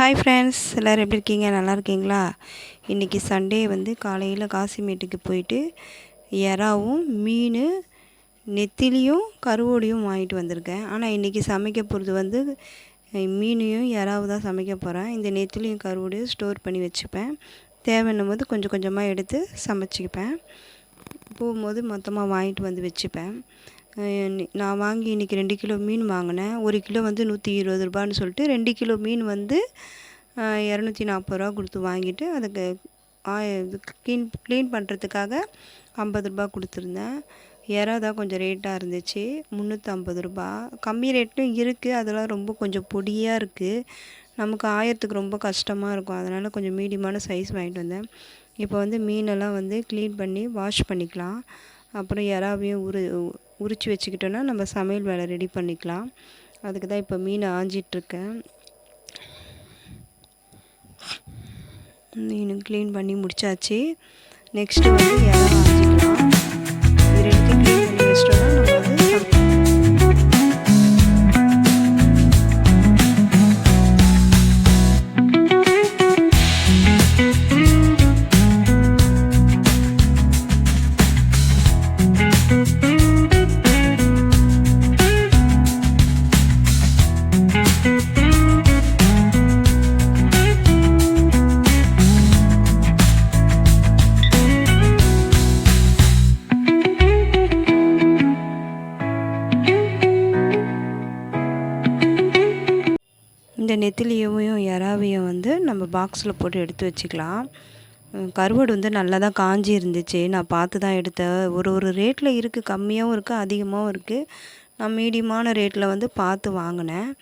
Hi friends எல்லோரும் எப்படி இருக்கீங்க? நல்லா இருக்கீங்களா? இன்றைக்கி சண்டே வந்து காலையில் காசிமேட்டுக்கு போயிட்டு இறாவும் மீன் நெத்திலியும் கருவோடையும் வாங்கிட்டு வந்திருக்கேன். ஆனால் இன்றைக்கி சமைக்க போகிறது வந்து மீனையும் இறாவு தான் சமைக்க போகிறேன் இந்த நெத்திலியும் கருவோடையும் ஸ்டோர் பண்ணி வச்சுப்பேன். தேவைன்னும் போது கொஞ்சம் கொஞ்சமாக எடுத்து சமைச்சிப்பேன் போகும்போது மொத்தமாக வாங்கிட்டு வந்து வச்சுப்பேன். நான் வாங்கி இன்றைக்கி ரெண்டு கிலோ மீன் வாங்கினேன். ஒரு கிலோ வந்து நூற்றி இருபது ரூபான்னு சொல்லிட்டு ரெண்டு கிலோ மீன் வந்து இரநூத்தி நாற்பது ரூபா கொடுத்து வாங்கிட்டு அதுக்கு க்ளீன் க்ளீன் பண்ணுறதுக்காக ஐம்பது ரூபா கொடுத்துருந்தேன். இறா தான் கொஞ்சம் ரேட்டாக இருந்துச்சு. முந்நூற்றம்பது ரூபா. கம்மி ரேட்டும் இருக்குது அதெல்லாம் ரொம்ப கொஞ்சம் பொடியாக இருக்குது நமக்கு ஆயிரத்துக்கு ரொம்ப கஷ்டமாக இருக்கும். அதனால் கொஞ்சம் மீடியமான சைஸ் வாங்கிட்டு வந்தேன். இப்போ வந்து மீனெல்லாம் வந்து க்ளீன் பண்ணி வாஷ் பண்ணிக்கலாம். அப்புறம் இறாவையும் உரு உரித்து வச்சுக்கிட்டோன்னா நம்ம சமையல் வேலை ரெடி பண்ணிக்கலாம். அதுக்கு தான் இப்போ மீன் ஆஞ்சிட்ருக்கேன். மீன் க்ளீன் பண்ணி முடித்தாச்சு நெக்ஸ்ட்டு வந்து இறா ஆஞ்சிக்கலாம். இது ரெண்டுத்தையும் க்ளீன் பண்ணி வச்சிட்டோன்னா இந்த நெத்திலியையும் இறாவையும் வந்து நம்ம பாக்ஸில் போட்டு எடுத்து வச்சுக்கலாம். கருவாடு வந்து நல்லா தான் காஞ்சி இருந்துச்சு. நான் பார்த்து தான் எடுத்தேன். ஒரு ஒரு ரேட்டில் இருக்குது கம்மியாகவும் இருக்குது அதிகமாகவும் இருக்குது நான் மீடியமான ரேட்டில் வந்து பார்த்து வாங்கினேன்.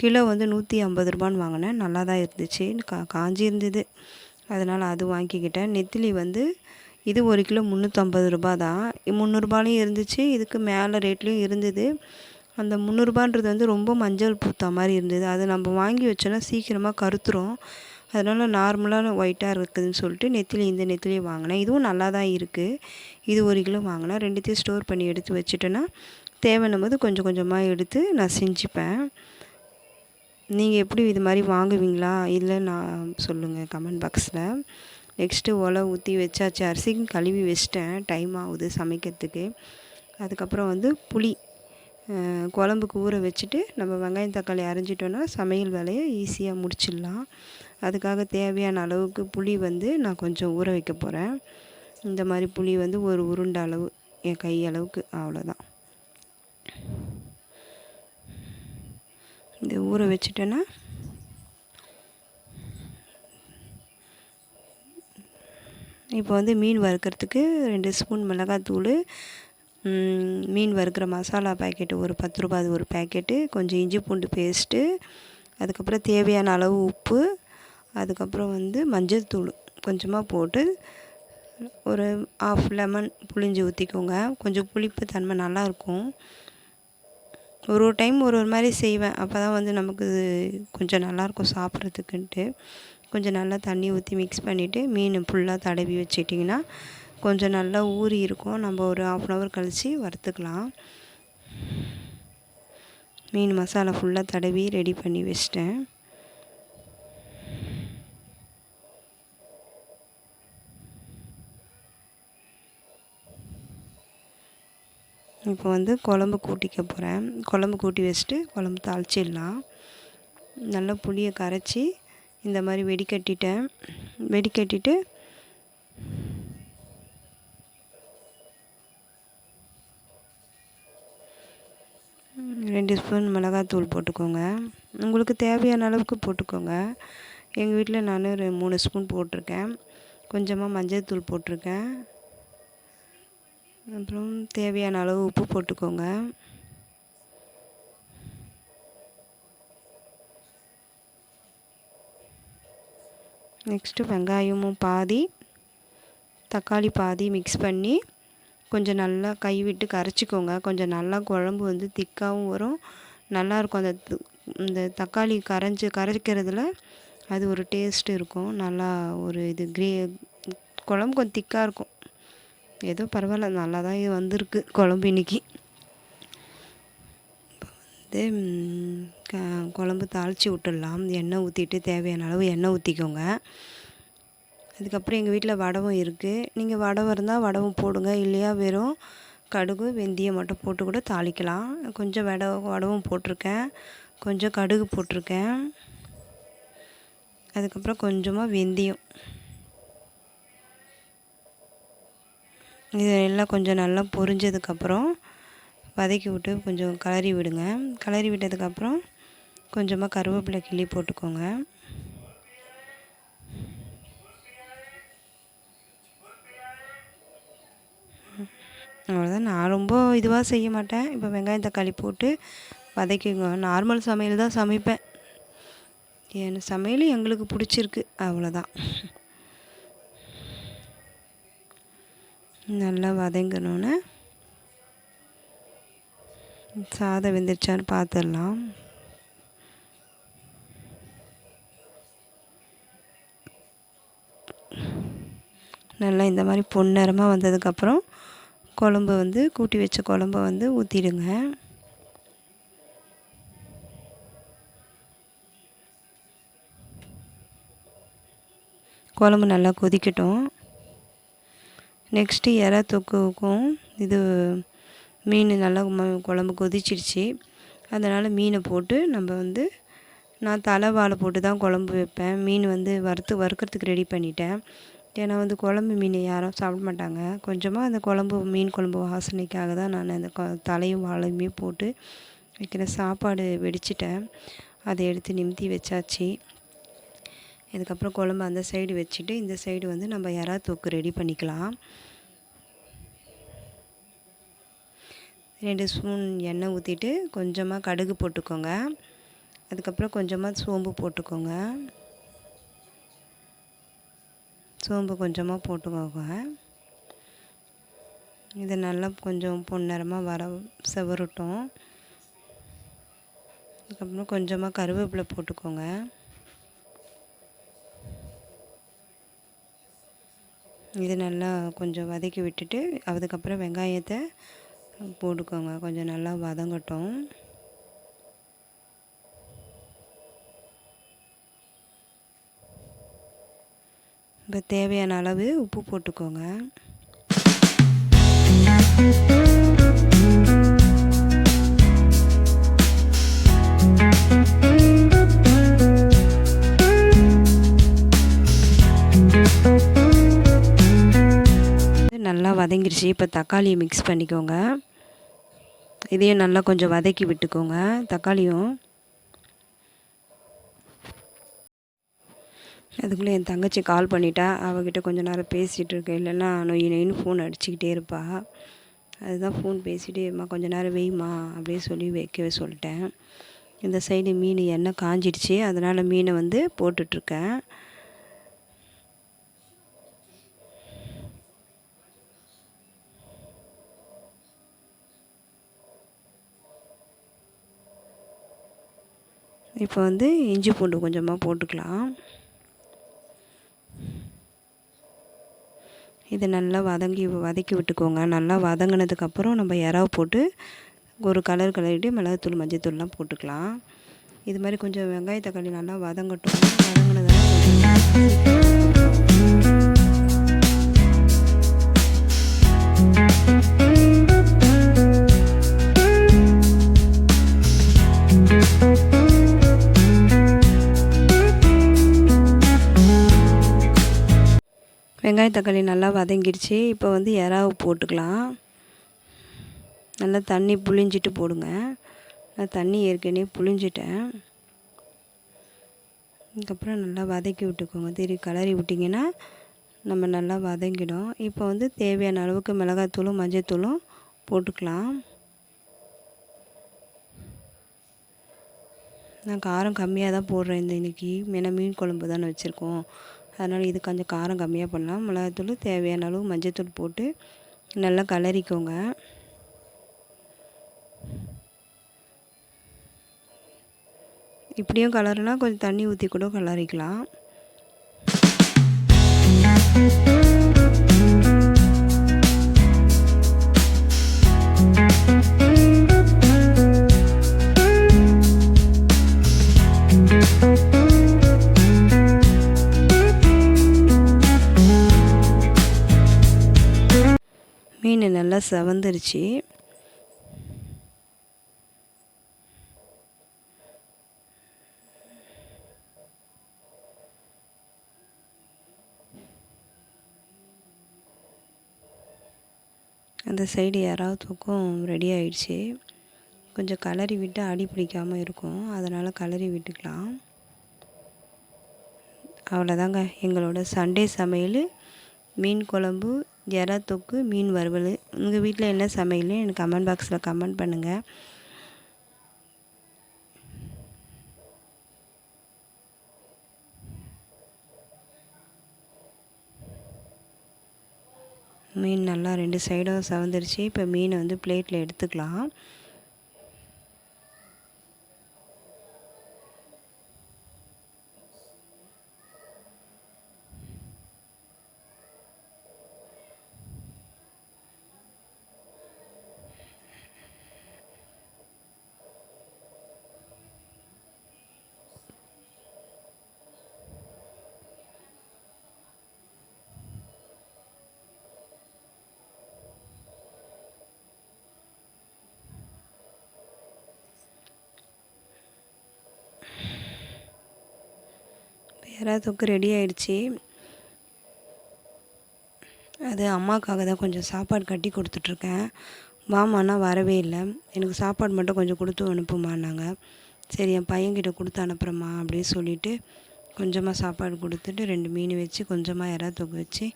கிலோ வந்து நூற்றி ஐம்பது ரூபான்னு வாங்கினேன். நல்லா தான் இருந்துச்சு. கா காஞ்சி இருந்தது. அதனால் அது வாங்கிக்கிட்டேன். நெத்திலி வந்து இது ஒரு கிலோ முந்நூற்றம்பது ரூபா தான் முந்நூறுபாலையும் இருந்துச்சு. இதுக்கு மேலே ரேட்லேயும் இருந்தது. அந்த முந்நூறுபான்றது வந்து ரொம்ப மஞ்சள் பூத்தா மாதிரி இருந்தது. அதை நம்ம வாங்கி வச்சோன்னா சீக்கிரமாக கருத்துரும். அதனால் நார்மலான ஒயிட்டாக இருக்குதுன்னு சொல்லிட்டு நெத்திலி இந்த நெத்திலி வாங்கினேன். இதுவும் நல்லா தான் இருக்குது இது ஒரு கிலோ வாங்கினேன். ரெண்டுத்தையும் ஸ்டோர் பண்ணி எடுத்து வச்சுட்டேன்னா தேவைன்னும் போது கொஞ்சம் கொஞ்சமாக எடுத்து நான் செஞ்சுப்பேன். நீங்கள் எப்படி இது மாதிரி வாங்குவீங்களா? இல்லை நான் சொல்லுங்கள் கமெண்ட் பாக்ஸில் நெக்ஸ்ட்டு ஒலை ஊற்றி வச்சாச்சு. அரிசிக்கும் கழுவி வச்சிட்டேன். டைம் ஆகுது சமைக்கிறதுக்கு. அதுக்கப்புறம் வந்து புளி. குழம்புக்கு ஊற வச்சுட்டு நம்ம வெங்காயம் தக்காளி அரைஞ்சிட்டோன்னா சமையல் வேலையை ஈஸியாக முடிச்சிடலாம். அதுக்காக தேவையான அளவுக்கு புளி வந்து நான் கொஞ்சம் ஊற வைக்க போகிறேன் இந்த மாதிரி புளி வந்து ஒரு உருண்டை அளவு என் கை அளவுக்கு அவ்வளோதான் இந்த ஊற வச்சுட்டேன்னா இப்போ வந்து மீன் வறுக்கிறதுக்கு ரெண்டு ஸ்பூன் மிளகாத்தூள் மீன் வறுக்கிற மசாலா பேக்கெட்டு ஒரு பத்து ரூபா அது ஒரு பேக்கெட்டு. கொஞ்சம் இஞ்சி பூண்டு பேஸ்ட்டு அதுக்கப்புறம் தேவையான அளவு உப்பு அதுக்கப்புறம் வந்து மஞ்சள் தூள் கொஞ்சமாக போட்டு ஒரு ஆஃப் லெமன் புளிஞ்சு ஊற்றிக்கோங்க கொஞ்சம் புளிப்பு தன்மை நல்லாயிருக்கும் ஒரு ஒரு டைம் ஒரு ஒரு மாதிரி செய்வேன். அப்போ தான் வந்து நமக்கு கொஞ்சம் நல்லாயிருக்கும் சாப்பிட்றதுக்குன்ட்டு. கொஞ்சம் நல்லா தண்ணி ஊற்றி மிக்ஸ் பண்ணிவிட்டு மீன் ஃபுல்லாக தடவி வச்சிட்டிங்கன்னா கொஞ்சம் நல்லா ஊறி இருக்கும். நம்ம ஒரு ஆஃப் அன் ஹவர் கழித்து வறுத்துக்கலாம். மீன் மசாலா ஃபுல்லாக தடவி ரெடி பண்ணி வச்சிட்டேன். இப்போ வந்து குழம்பு கூட்டிக்க போகிறேன் குழம்பு கூட்டி வச்சுட்டு குழம்பு தாளிச்சிடலாம். நல்லா புளியை கரைச்சி இந்த மாதிரி வெடிக்கட்டிட்டேன். வெடிக்கட்டிட்டு ரெண்டு ஸ்பூன் மிளகாத்தூள் போட்டுக்கோங்க. உங்களுக்கு தேவையான அளவுக்கு போட்டுக்கோங்க. எங்கள் வீட்டில் நான் ஒரு மூணு ஸ்பூன் போட்டிருக்கேன். கொஞ்சமாக மஞ்சள் தூள் போட்டிருக்கேன். அப்புறம் தேவையான அளவு உப்பு போட்டுக்கோங்க. நெக்ஸ்ட்டு வெங்காயமும் பாதி தக்காளி பாதி மிக்ஸ் பண்ணி கொஞ்சம் நல்லா கை விட்டு கரைச்சிக்கோங்க. கொஞ்சம் நல்லா குழம்பு வந்து திக்காகவும் வரும். நல்லாயிருக்கும். அந்த இந்த தக்காளி கரைஞ்சி கரைக்கிறதுல அது ஒரு டேஸ்ட் இருக்கும். நல்லா ஒரு இது கிரே குழம்பு கொஞ்சம் திக்காக இருக்கும். ஏதோ பரவாயில்ல. நல்லா தான் வந்திருக்கு குழம்பு இன்றைக்கி வந்து க குழம்பு தாளித்து விட்டுடலாம். எண்ணெய் ஊற்றிட்டு தேவையான அளவு எண்ணெய் ஊற்றிக்கோங்க அதுக்கப்புறம் எங்கள் வீட்டில் வடவும் இருக்குது நீங்கள் வடவும் இருந்தால் வடவும் போடுங்க. இல்லையா வெறும் கடுகு வெந்தயம் மட்டும் போட்டு கூட தாளிக்கலாம். கொஞ்சம் வட வடவும் போட்டிருக்கேன். கொஞ்சம் கடுகு போட்டிருக்கேன். அதுக்கப்புறம் கொஞ்சமாக வெந்தயம். இது எல்லாம் கொஞ்சம் நல்லா பொரிஞ்சதுக்கப்புறம் வதக்கி விட்டு கொஞ்சம் கிளறி விடுங்க. கிளறி விட்டதுக்கப்புறம் கொஞ்சமாக கருவேப்பிலை கிள்ளி போட்டுக்கோங்க. அவ்வளோதான் நான் ரொம்ப இதுவாக செய்ய மாட்டேன். இப்போ வெங்காயம் தக்காளி போட்டு வதக்கிங்க நார்மல் சமையல் தான் சமைப்பேன். என் சமையல் எங்களுக்கு பிடிச்சிருக்கு. அவ்வளோதான் நல்லா வதங்கணுன்னு சாதம் வெந்துருச்சான்னு பார்த்துடலாம் நல்லா இந்த மாதிரி பொன்னரமாக வந்ததுக்கப்புறம் குழம்பு வந்து கூட்டி வச்ச குழம்ப வந்து ஊற்றிடுங்க குழம்பு நல்லா கொதிக்கட்டும். நெக்ஸ்ட்டு இறா தொக்குக்கும் இது மீன் நல்லா குழம்பு கொதிச்சிருச்சு அதனால் மீனை போட்டு நம்ம வந்து நான் தலை வாழை போட்டு தான் குழம்பு வைப்பேன். மீன் வந்து வறுத்து வறுக்கிறதுக்கு ரெடி பண்ணிட்டேன். ஏன்னா வந்து குழம்பு மீன் யாரும் சாப்பிட மாட்டாங்க. கொஞ்சமாக அந்த குழம்பு மீன் குழம்பு வாசனைக்காக தான் நான் அந்த தலையும் வாழையுமே போட்டு வைக்கிற சாப்பாடு வெடிச்சிட்டேன். அதை எடுத்து நிமித்தி வச்சாச்சு. இதுக்கப்புறம் குழம்பு அந்த சைடு வச்சுட்டு இந்த சைடு வந்து நம்ம இறா தொக்கு ரெடி பண்ணிக்கலாம். ரெண்டு ஸ்பூன் எண்ணெய் ஊற்றிட்டு கொஞ்சமாக கடுகு போட்டுக்கோங்க. அதுக்கப்புறம் கொஞ்சமாக சோம்பு போட்டுக்கோங்க. சோம்பு கொஞ்சமாக போட்டுக்கோங்க. இது நல்லா கொஞ்சம் பொன்னிறமாக வர செவரட்டும். அதுக்கப்புறம் கொஞ்சமாக கருவேப்பிலை போட்டுக்கோங்க. இது நல்லா கொஞ்சம் வதக்கி விட்டுட்டு அதுக்கப்புறம் வெங்காயத்தை போட்டுக்கோங்க. கொஞ்சம் நல்லா வதங்கட்டும். இப்போ தேவையான அளவு உப்பு போட்டுக்கோங்க. நல்லா வதங்கிருச்சு. இப்போ தக்காளியை மிக்ஸ் பண்ணிக்கோங்க. இதையும் நல்லா கொஞ்சம் வதக்கி விட்டுக்கோங்க. தக்காளியும் அதுக்குள்ளே என் தங்கச்சி கால் பண்ணிட்டா. அவகிட்ட கொஞ்ச நேரம் பேசிகிட்டு இருக்கேன். இல்லைன்னா நொய் நொயின்னு ஃபோன் அடிச்சுக்கிட்டே இருப்பாள் அதுதான் ஃபோன் பேசிகிட்டே இருமா. கொஞ்ச நேரம் வெய்மா அப்படியே சொல்லி வைக்கவே சொல்லிட்டேன். இந்த சைடு மீன் எண்ணெய் காஞ்சிடுச்சு. அதனால் மீனை வந்து போட்டுட்ருக்கேன். இப்போ வந்து இஞ்சி பூண்டு கொஞ்சமாக போட்டுக்கலாம். இதை நல்லா வதங்கி வதக்கி விட்டுக்கோங்க. நல்லா வதங்கினதுக்கப்புறம் நம்ம இறாவை போட்டு ஒரு கலர் கலரிட்டு மிளகுத்தூள் மஞ்சத்தூள்லாம் போட்டுக்கலாம். இது மாதிரி கொஞ்சம் வெங்காய தக்காளி நல்லா வதங்கட்டும். வதங்கினதெல்லாம் வெங்காய தக்காளி நல்லா வதங்கிடுச்சு. இப்போ வந்து இறாவு போட்டுக்கலாம். நல்லா தண்ணி புளிஞ்சிட்டு போடுங்க. நான் தண்ணி ஏற்கனவே புளிஞ்சிட்டேன் அதுக்கப்புறம் நல்லா வதக்கி விட்டுக்கோங்க. திரி கலரி விட்டிங்கன்னா நம்ம நல்லா வதங்கிடும். இப்போ வந்து தேவையான அளவுக்கு மிளகாத்தூளும் மஞ்சத்தூளும் போட்டுக்கலாம். நான் காரம் கம்மியாக தான் போடுறேன் இந்த இன்றைக்கி ஏன்னா மீன் குழம்பு தானே வச்சுருக்கோம். அதனால் இது கொஞ்சம் காரம் கம்மியாக பண்ணலாம் மிளகாத்தூள் தேவையான அளவு மஞ்சத்தூள் போட்டு நல்லா கலரிக்கோங்க. இப்படியும் கலருனா கொஞ்சம் தண்ணி ஊற்றி கூட கலரிக்கலாம். நல்லா செவந்துருச்சு. அந்த சைடு யாராவது தூக்கம் ரெடி ஆயிடுச்சு. கொஞ்சம் கலரி விட்டு அடி பிடிக்காமல் இருக்கும். அதனால் கலரி விட்டுக்கலாம். அவ்வளோதாங்க எங்களோட சண்டே சமையல் மீன் குழம்பு எறா தொக்கு மீன் வறுவல். உங்கள் வீட்டில் என்ன சமையல் எனக்கு கமெண்ட் பாக்ஸில் கமெண்ட் பண்ணுங்கள் மீன் நல்லா ரெண்டு சைடும் சவந்துருச்சு. இப்போ மீனை வந்து பிளேட்டில் எடுத்துக்கலாம். எறா தொக்கு ரெடி ஆயிடுச்சு. அது அம்மாவுக்காக தான் கொஞ்சம் சாப்பாடு கட்டி கொடுத்துட்ருக்கேன். வாமான்னா வரவே இல்லை. எனக்கு சாப்பாடு மட்டும் கொஞ்சம் கொடுத்து அனுப்புமான்னாங்க. சரி என் பையன்கிட்ட கொடுத்து அனுப்புகிறேம்மா அப்படின்னு சொல்லிவிட்டு கொஞ்சமாக சாப்பாடு கொடுத்துட்டு ரெண்டு மீன் வச்சு கொஞ்சமாக இறா தொக்கு வச்சு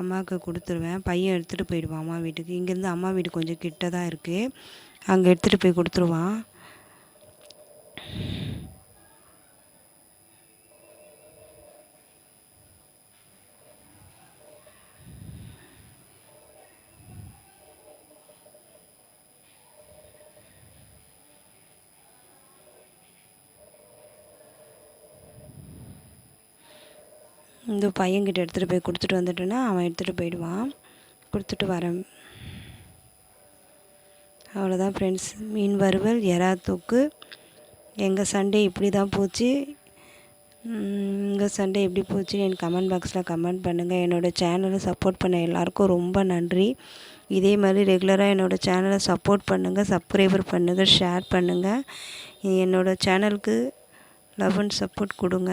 அம்மாவுக்கு கொடுத்துருவேன். பையன் எடுத்துகிட்டு போயிடுவான் அம்மா வீட்டுக்கு. இங்கேருந்து அம்மா வீடு கொஞ்சம் கிட்ட தான் இருக்குது அங்கே எடுத்துகிட்டு போய் கொடுத்துருவான். இந்த பையன்கிட்ட எடுத்துகிட்டு போய் கொடுத்துட்டு வந்துட்டேன்னா அவன் எடுத்துகிட்டு போயிடுவான். கொடுத்துட்டு வரேன். அவ்வளோதான் ஃப்ரெண்ட்ஸ் மீன் வறுவல் எறா தொக்கு. எங்கள் சண்டே இப்படி தான் போச்சு உங்கள் சண்டே எப்படி போச்சு என் கமெண்ட் பாக்ஸில் கமெண்ட் பண்ணுங்கள் என்னோடய சேனலை சப்போர்ட் பண்ண எல்லாருக்கும் ரொம்ப நன்றி. இதே மாதிரி ரெகுலராக என்னோடய சேனலை சப்போர்ட் பண்ணுங்கள் சப்ஸ்கிரைபர் பண்ணுங்கள் ஷேர் பண்ணுங்கள் என்னோடய சேனலுக்கு லவ் அண்ட் சப்போர்ட் கொடுங்க.